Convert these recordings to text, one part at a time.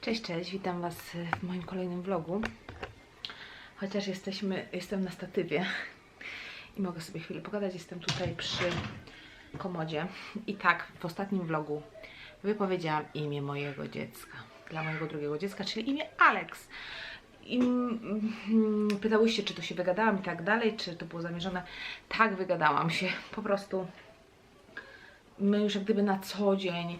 Cześć, cześć, witam Was w moim kolejnym vlogu. Chociaż jesteśmy, jestem na statywie i mogę sobie chwilę pogadać, jestem tutaj przy komodzie. I tak, w ostatnim vlogu wypowiedziałam imię mojego dziecka, dla mojego drugiego dziecka, czyli imię Alex. I mm, pytałyście, czy to się wygadałam i tak dalej, czy to było zamierzone. Tak, wygadałam się. Po prostu my już jak gdyby na co dzień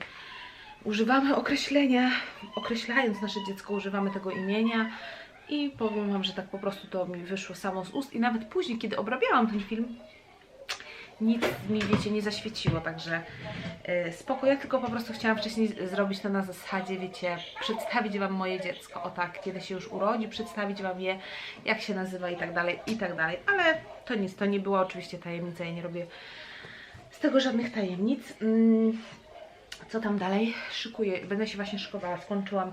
używamy określenia, określając nasze dziecko, używamy tego imienia i powiem Wam, że tak po prostu to mi wyszło samo z ust i nawet później, kiedy obrabiałam ten film, nic mi, wiecie, nie zaświeciło, także yy, spoko, ja tylko po prostu chciałam wcześniej zrobić to na zasadzie, wiecie, przedstawić Wam moje dziecko, o tak, kiedy się już urodzi, przedstawić Wam je, jak się nazywa i tak dalej, i tak dalej, ale to nic, to nie była oczywiście tajemnica, ja nie robię z tego żadnych tajemnic. Co tam dalej? Szykuję, będę się właśnie szykowała. Skończyłam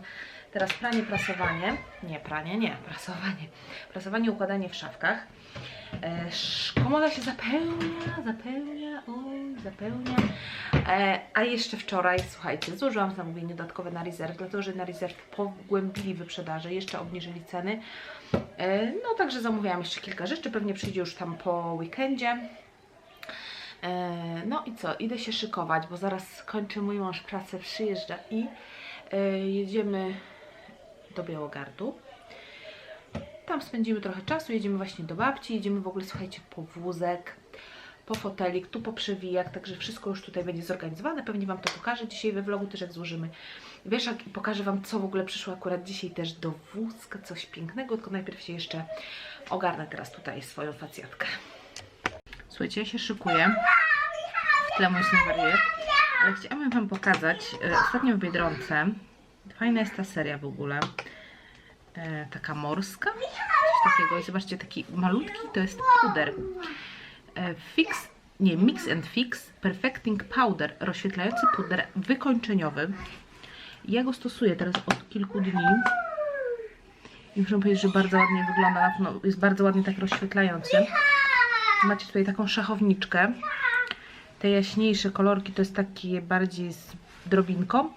teraz pranie, prasowanie. Nie, pranie, nie, prasowanie. Prasowanie, układanie w szafkach. E, komoda się zapełnia, zapełnia, oj, zapełnia. E, a jeszcze wczoraj, słuchajcie, złożyłam zamówienie dodatkowe na rezerw, dlatego że na rezerw pogłębili wyprzedaże, jeszcze obniżyli ceny. E, no także zamówiłam jeszcze kilka rzeczy, pewnie przyjdzie już tam po weekendzie. E, No i co, idę się szykować, bo zaraz kończy mój mąż pracę, przyjeżdża i e, jedziemy do Białogardu. Tam spędzimy trochę czasu, jedziemy właśnie do babci, jedziemy w ogóle, słuchajcie, po wózek, po fotelik, tu po przewijak, także wszystko już tutaj będzie zorganizowane, pewnie Wam to pokażę dzisiaj we vlogu też jak złożymy wieszak i pokażę Wam, co w ogóle przyszło akurat dzisiaj też do wózka, coś pięknego, tylko najpierw się jeszcze ogarnę teraz tutaj swoją facjatkę. Słuchajcie, ja się szykuję. W tle mój syn wariuje. Ale chciałabym Wam pokazać, e, ostatnio w Biedronce, fajna jest ta seria w ogóle, e, taka morska, coś takiego. I zobaczcie, taki malutki to jest puder. E, fix, nie, Mix and Fix Perfecting Powder, rozświetlający puder wykończeniowy. Ja go stosuję teraz od kilku dni. I muszę powiedzieć, że bardzo ładnie wygląda, na pewno jest bardzo ładnie tak rozświetlający. Macie tutaj taką szachowniczkę. Te jaśniejsze kolorki to jest takie bardziej z drobinką,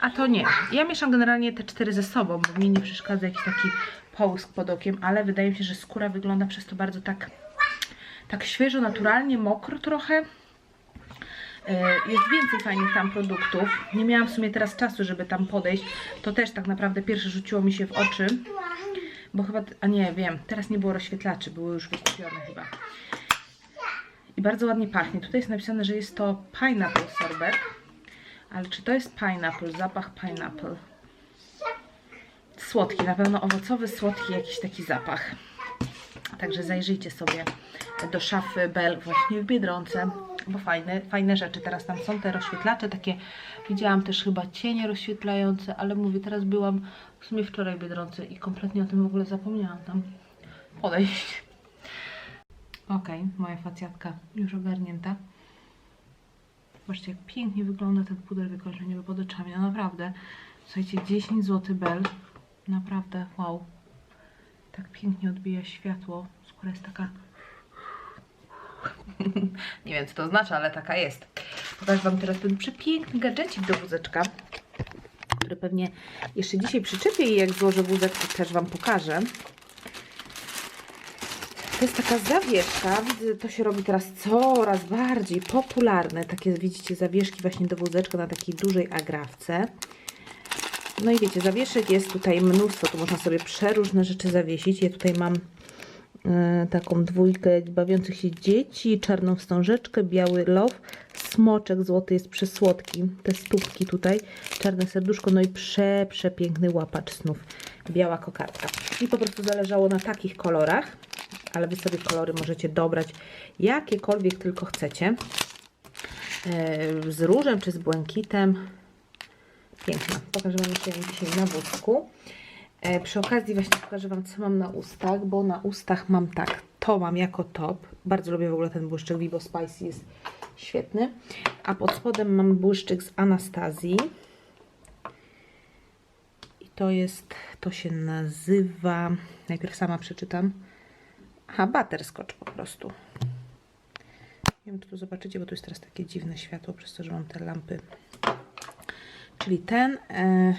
a to nie. Ja mieszam generalnie te cztery ze sobą, bo mi nie przeszkadza jakiś taki połysk pod okiem, ale wydaje mi się, że skóra wygląda przez to bardzo tak, tak świeżo, naturalnie, mokro trochę. E, Jest więcej fajnych tam produktów. Nie miałam w sumie teraz czasu, żeby tam podejść. To też tak naprawdę pierwsze rzuciło mi się w oczy. Bo chyba, a nie, wiem, teraz nie było rozświetlaczy, były już wykupione chyba. I bardzo ładnie pachnie. Tutaj jest napisane, że jest to pineapple sorbet. Ale czy to jest pineapple? Zapach pineapple. Słodki, na pewno owocowy, słodki jakiś taki zapach. Także zajrzyjcie sobie do szafy Bell właśnie w Biedronce, bo fajne, fajne rzeczy teraz tam są te rozświetlacze, takie widziałam też chyba cienie rozświetlające, ale mówię, teraz byłam w sumie wczoraj w Biedronce i kompletnie o tym w ogóle zapomniałam tam podejść. Okej, moja facjatka już ogarnięta. Zobaczcie, jak pięknie wygląda ten puder wykończeniowy pod oczami. No naprawdę, słuchajcie, 10 zł Bell. Naprawdę, wow. Tak pięknie odbija światło. Skóra jest taka... Nie wiem, co to oznacza, ale taka jest. Pokażę Wam teraz ten przepiękny gadżecik do wózeczka, który pewnie jeszcze dzisiaj przyczepię i jak złożę wózek, to też Wam pokażę. To jest taka zawieszka, to się robi teraz coraz bardziej popularne. Takie, widzicie, zawieszki właśnie do wózeczka na takiej dużej agrawce. No i wiecie, zawieszek jest tutaj mnóstwo, tu można sobie przeróżne rzeczy zawiesić. Ja tutaj mam e, taką dwójkę bawiących się dzieci, czarną wstążeczkę, biały love, smoczek złoty jest przesłodki, te stópki tutaj, czarne serduszko, no i prze, przepiękny łapacz snów, biała kokardka. I po prostu zależało na takich kolorach, ale Wy sobie kolory możecie dobrać jakiekolwiek tylko chcecie. E, z różem czy z błękitem. Piękna. Pokażę Wam jeszcze dzisiaj na wózku. E, przy okazji właśnie pokażę Wam, co mam na ustach, bo na ustach mam tak. To mam jako top. Bardzo lubię w ogóle ten błyszczyk Vivo Spicy, jest świetny. A pod spodem mam błyszczyk z Anastazji. I to jest, to się nazywa, najpierw sama przeczytam. Aha, butterscotch po prostu. Nie wiem, czy tu zobaczycie, bo tu jest teraz takie dziwne światło, przez to, że mam te lampy. Czyli ten. E,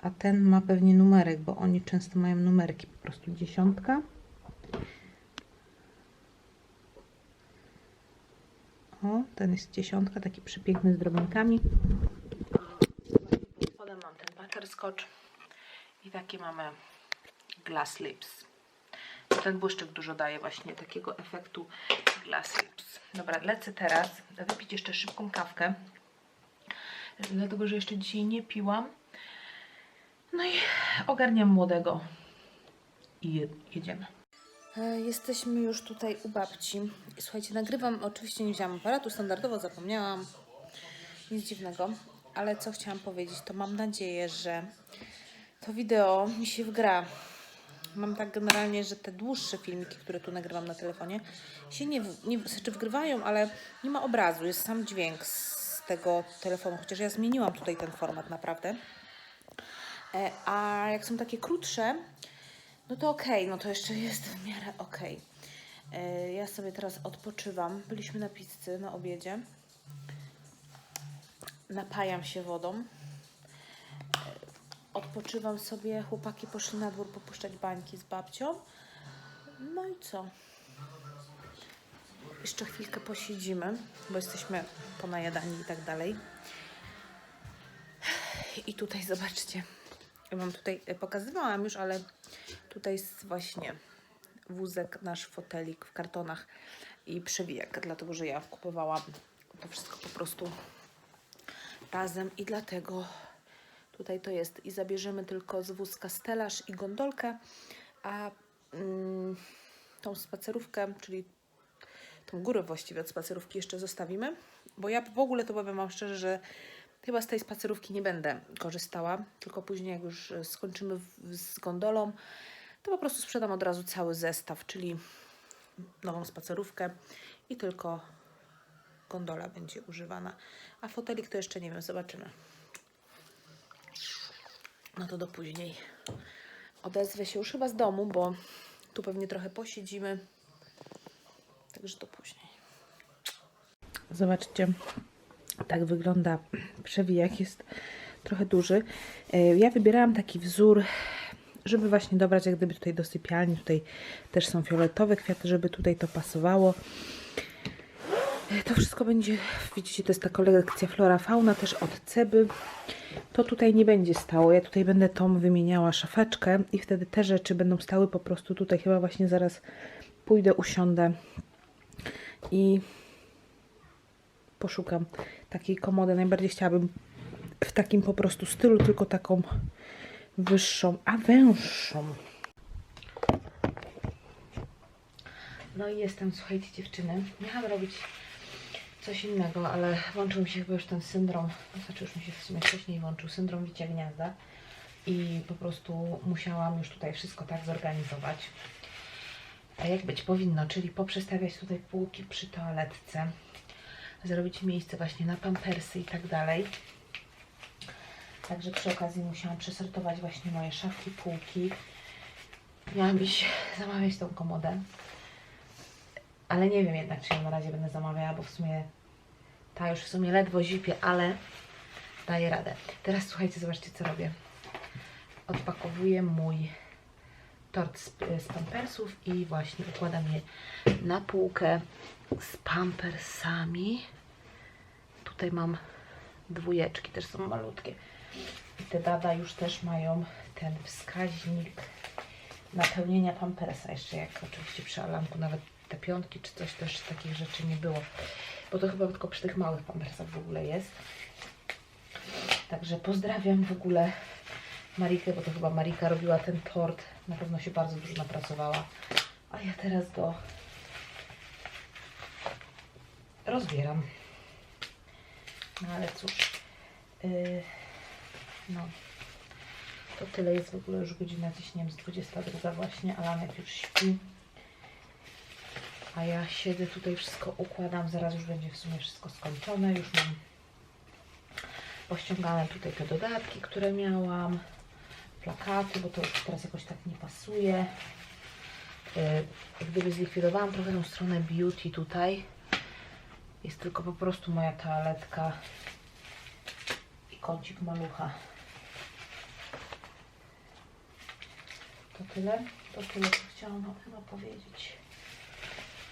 a ten ma pewnie numerek, bo oni często mają numerki, po prostu dziesiątka. O, ten jest dziesiątka, taki przepiękny z drobinkami. Pod spodem mam ten butterscotch i takie mamy glass lips. Ten błyszczyk dużo daje właśnie takiego efektu glass lips. Dobra, lecę teraz wypić jeszcze szybką kawkę, dlatego że jeszcze dzisiaj nie piłam. No i ogarniam młodego i je, jedziemy. E, Jesteśmy już tutaj u babci. Słuchajcie, nagrywam, oczywiście nie wzięłam aparatu, standardowo zapomniałam. Nic dziwnego, ale co chciałam powiedzieć, to mam nadzieję, że to wideo mi się wgra. Mam tak generalnie, że te dłuższe filmiki, które tu nagrywam na telefonie, się nie, nie znaczy wgrywają, ale nie ma obrazu, jest sam dźwięk z tego telefonu, chociaż ja zmieniłam tutaj ten format naprawdę. E, A jak są takie krótsze, no to okej, no to jeszcze jest w miarę okej. E, Ja sobie teraz odpoczywam. Byliśmy na pizzy na obiedzie. Napajam się wodą. Odpoczywam sobie. Chłopaki poszli na dwór popuszczać bańki z babcią. No i co? Jeszcze chwilkę posiedzimy, bo jesteśmy ponajadani i tak dalej. I tutaj zobaczcie. Ja Wam tutaj e, pokazywałam już, ale tutaj jest właśnie wózek, nasz fotelik w kartonach i przewijak, dlatego że ja kupowałam to wszystko po prostu razem i dlatego tutaj to jest. I zabierzemy tylko z wózka stelaż i gondolkę, a mm, tą spacerówkę, czyli tą górę właściwie od spacerówki jeszcze zostawimy, bo ja w ogóle to powiem Wam szczerze, że chyba z tej spacerówki nie będę korzystała, tylko później jak już e, skończymy w- z gondolą, to po prostu sprzedam od razu cały zestaw, czyli nową spacerówkę i tylko gondola będzie używana. A fotelik to jeszcze nie wiem, zobaczymy. No to do później. Odezwę się już chyba z domu, bo tu pewnie trochę posiedzimy. Także to później. Zobaczcie, tak wygląda przewijak. Jest trochę duży. E, Ja wybierałam taki wzór, żeby właśnie dobrać jak gdyby tutaj do sypialni. Tutaj też są fioletowe kwiaty, żeby tutaj to pasowało. To wszystko będzie, widzicie, to jest ta kolekcja Flora Fauna, też od Ceby. To tutaj nie będzie stało. Ja tutaj będę tą wymieniała szafeczkę i wtedy te rzeczy będą stały po prostu tutaj. Chyba właśnie zaraz pójdę, usiądę i poszukam takiej komody. Najbardziej chciałabym w takim po prostu stylu, tylko taką wyższą, a węższą. No i jestem, słuchajcie dziewczyny, miałam robić coś innego, ale włączył mi się chyba już ten syndrom, znaczy już mi się w sumie wcześniej włączył syndrom wicia gniazda i po prostu musiałam już tutaj wszystko tak zorganizować, a jak być powinno, czyli poprzestawiać tutaj półki przy toaletce, zrobić miejsce właśnie na pampersy i tak dalej. Także przy okazji musiałam przesortować właśnie moje szafki, półki. Miałam iść zamawiać tą komodę. Ale nie wiem jednak, czy ją na razie będę zamawiała, bo w sumie ta już w sumie ledwo zipie, ale daje radę. Teraz słuchajcie, zobaczcie co robię. Odpakowuję mój tort z, z pampersów i właśnie układam je na półkę z pampersami. Tutaj mam dwójeczki, też są malutkie. I te dada już też mają ten wskaźnik napełnienia pampersa. Jeszcze jak oczywiście przy Alanku nawet te piątki czy coś też takich rzeczy nie było. Bo to chyba tylko przy tych małych pampersach w ogóle jest. Także pozdrawiam w ogóle Marikę, bo to chyba Marika robiła ten tort. Na pewno się bardzo dużo napracowała. A ja teraz go rozbieram. No ale cóż. Yy, no. To tyle jest w ogóle już godzina gdzieś, nie wiem, z 22 właśnie. Alanek już śpi. A ja siedzę tutaj, wszystko układam. Zaraz już będzie w sumie wszystko skończone. Już mam pościągane tutaj te dodatki, które miałam. Plakaty, bo to już teraz jakoś tak nie pasuje. Jak gdyby zlikwidowałam trochę tą stronę beauty tutaj. Jest tylko po prostu moja toaletka i kącik malucha. tyle. To tyle, co chciałam chyba powiedzieć.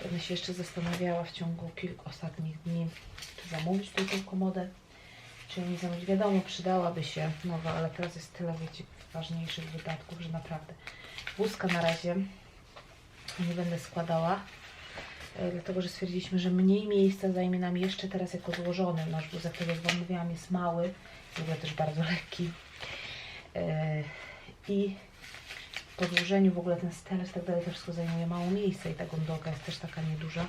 Będę się jeszcze zastanawiała w ciągu kilku ostatnich dni, czy zamówić tą komodę, czy nie zamówić. Wiadomo, przydałaby się nowa, ale teraz jest tyle, wiecie, ważniejszych wydatków, że naprawdę. Wózka na razie nie będę składała, e, dlatego że stwierdziliśmy, że mniej miejsca zajmie nam jeszcze teraz jako złożony. Nasz wózek, tak jak Wam mówiłam, jest mały, w ogóle też bardzo lekki. E, I po złożeniu w ogóle ten steles, tak dalej, to wszystko zajmuje mało miejsca i ta gondolka jest też taka nieduża.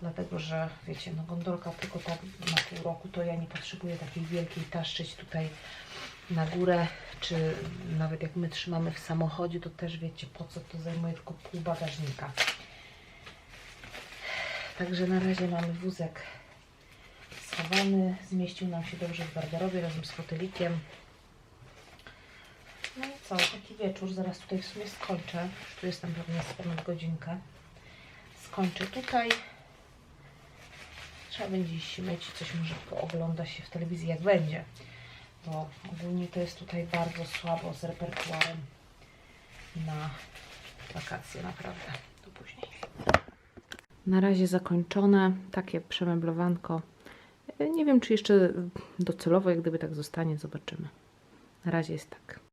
Dlatego, że wiecie, no gondolka tylko tak na pół roku, to ja nie potrzebuję takiej wielkiej taszczyć tutaj na górę, czy nawet jak my trzymamy w samochodzie, to też wiecie, po co to zajmuje tylko pół bagażnika. Także na razie mamy wózek schowany, zmieścił nam się dobrze w garderobie razem z fotelikiem. No i co, taki wieczór, zaraz tutaj w sumie skończę. Tu jestem pewnie z ponad godzinkę. Skończę tutaj. Trzeba będzie iść myć, coś może poogląda się w telewizji jak będzie. Bo ogólnie to jest tutaj bardzo słabo z repertuarem na wakacje, naprawdę. To później. Na razie zakończone, takie przemeblowanko. Nie wiem, czy jeszcze docelowo, jak gdyby tak zostanie, zobaczymy. Na razie jest tak.